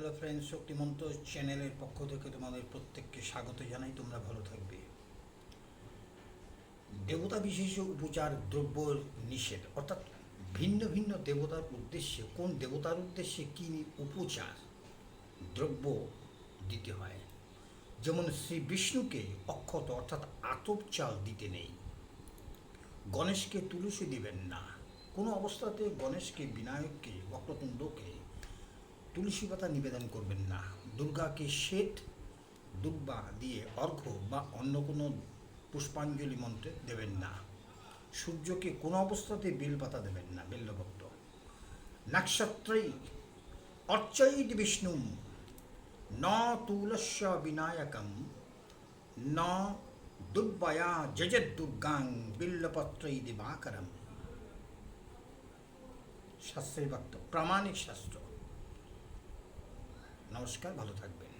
Hello friends শক্তিমন্ত চ্যানেলের পক্ষ থেকে তোমাদের প্রত্যেককে স্বাগত জানাই, তোমরা ভালো থাকবে। দেবতা বিশেষ উপচার দ্রব্য নিষেধ, অর্থাৎ ভিন্ন ভিন্ন দেবতার উদ্দেশ্যে, কোন দেবতার উদ্দেশ্যে কী উপচার দ্রব্য দিতে হয়? যেমন শ্রী বিষ্ণুকে অক্ষত, অর্থাৎ আতপ চাল দিতে নেই। গণেশকে তুলসী দিবেন না। কোনো অবস্থাতে গণেশকে, বিনায়ককে, বক্রতুণ্ডকে তুলসী পাতা নিবেদন করবেন না। দুর্গাকে শ্বেত দুব্বা দিয়ে অর্ঘ্য বা অন্য কোনো পুষ্পাঞ্জলি মন্ত্রে দেবেন না। সূর্যকে কোনো অবস্থাতে বেলপাতা দেবেন না, বেল্লভক্ত। নক্ষত্রই অর্চয়িত বিষ্ণু ন তুলস্য বিনায়কম ন দুর্বয়া যজত দুর্গাং বিল্লপত্রই দিবাকরম। শাস্ত্রের বাক্য প্রামাণিক শাস্ত্র। নমস্কার ভালো থাকবেন।